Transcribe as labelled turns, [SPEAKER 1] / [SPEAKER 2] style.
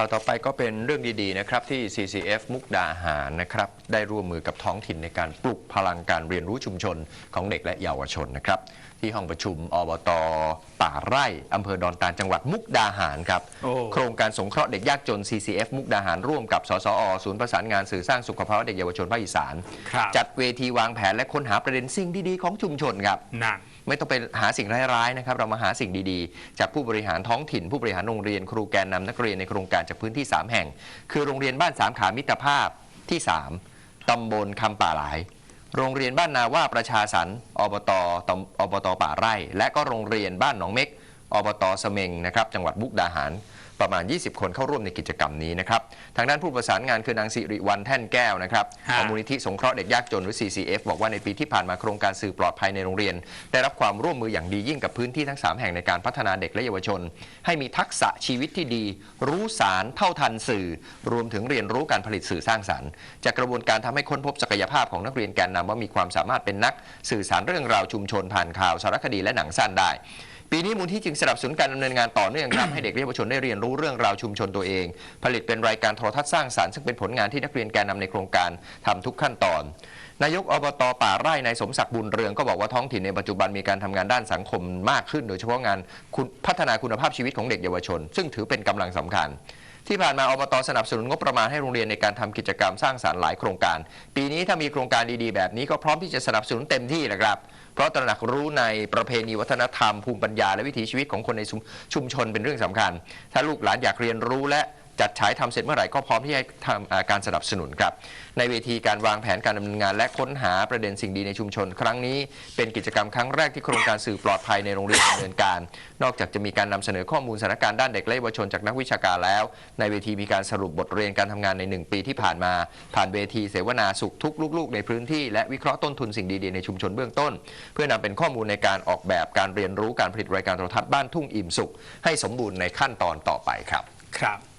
[SPEAKER 1] ข่าวต่อไปก็เป็นเรื่องดีๆนะครับที่ CCF มุกดาหารนะครับได้ร่วมมือกับท้องถิ่นในการปลุกพลังการเรียนรู้ชุมชนของเด็กและเยาวชนนะครับที่ห้องประชุมอบตป่าไร่อำเภอดอนตาลจังหวัดมุกดาหารครับ
[SPEAKER 2] โอ้
[SPEAKER 1] โครงการสงเคราะห์เด็กยากจน CCF มุกดาหารร่วมกับสสอศูนย์ประสานงานสื่อสร้างสุขภาวะเด็กเยาวชนภาคอีสาน
[SPEAKER 2] ครับ
[SPEAKER 1] จัดเวทีวางแผนและค้นหาประเด็นสิ่งดีๆของชุมชนครับ
[SPEAKER 2] นั่น
[SPEAKER 1] ไม่ต้องไปหาสิ่งร้ายๆนะครับ เรามาหาสิ่งดีๆ จากผู้บริหารท้องถิ่น ผู้บริหารโรงเรียนครูแกนนำนักเรียนในโครงการจากพื้นที่ 3 แห่ง คือโรงเรียนบ้านสามขามิตรภาพที่ 3 ตำบลคำป่าหลาย โรงเรียนบ้านนาว่าประชาสรรอบตตำอบตป่าไร่ และก็โรงเรียนบ้านหนองเม็ก อบตเสมงนะครับจังหวัดมุกดาหารประมาณ 20 คนเข้าร่วมในกิจกรรมนี้นะครับ ทางด้านผู้ประสานงานคือนางสิริวัลแท่นแก้วนะครับ
[SPEAKER 2] ฮะ
[SPEAKER 1] ของมูลนิธิสงเคราะห์เด็กยากจนหรือ CCF บอกว่าในปีที่ผ่านมาโครงการสื่อปลอดภัยในโรงเรียน ได้รับความร่วมมืออย่างดียิ่งกับพื้นที่ทั้ง 3 แห่งในการพัฒนาเด็กและเยาวชน ให้มีทักษะชีวิตที่ดี รู้สารเท่าทันสื่อ รวมถึงเรียนรู้การผลิตสื่อสร้างสรรค์ จากกระบวนการทำให้ค้นพบศักยภาพของนักเรียนแกนนำว่ามีความสามารถเป็นนัก สื่อสารเรื่องราวชุมชนผ่านข่าวสารคดีและหนังสั้นได้ ปีนี้มูลที่จึงสนับสนุนการดำเนินงานต่อเนื่องครับ ให้เด็กและเยาวชนได้เรียนรู้เรื่องราวชุมชนตัวเอง ผลิตเป็นรายการโทรทัศน์สร้างสรรค์ซึ่งเป็นผลงานที่นักเรียนแกนนำในโครงการทำทุกขั้นตอน นายกอบตป่าไร่นายสมศักดิ์บุญเรืองก็บอกว่าท้องถิ่นในปัจจุบันมีการทำงานด้านสังคมมากขึ้น โดยเฉพาะงานคุณพัฒนาคุณภาพชีวิตของเด็กเยาวชน ซึ่งถือเป็นกำลังสำคัญ ที่ผ่านมาอบตสนับสนุนงบประมาณให้โรงเรียนในการทำกิจกรรมสร้างสารรค์หลายโครงการ ปีนี้ถ้ามีโครงการดีๆ แบบนี้ก็พร้อมที่จะสนับสนุนเต็มที่แหละครับ ราะตระหนักรู้ในประเพณีวัฒนธรรมภูมิปัญญาและวิถีชีวิตของคนในชุมชุมชนเป็นเรื่องสำคัญ ถ้าลูกหลานอยากเรียนรู้และ จัดฉายทำเสร็จเมื่อไหร่ก็พร้อมที่จะทำการสนับสนุนครับ ในเวทีการวางแผนการดำเนินงานและค้นหาประเด็นสิ่งดีในชุมชน ครั้งนี้เป็นกิจกรรมครั้งแรกที่โครงการสื่อปลอดภัยในโรงเรียนดำเนินการ นอกจากจะมีการนำเสนอข้อมูลสถานการณ์ด้านเด็กและเยาวชนจากนักวิชาการแล้ว ในเวทีมีการสรุปบทเรียนการทำงานใน 1 ปีที่ผ่านมา ผ่านเวทีเสวนาสุขทุกลูกๆ ในพื้นที่และวิเคราะห์ต้นทุนสิ่งดีๆในชุมชนเบื้องต้น เพื่อนำเป็นข้อมูลในการออกแบบการเรียนรู้การผลิตรายการโทรทัศน์บ้านทุ่งอิ่มสุข ให้สมบูรณ์ในขั้นตอนต่อไปครับ
[SPEAKER 2] ครับ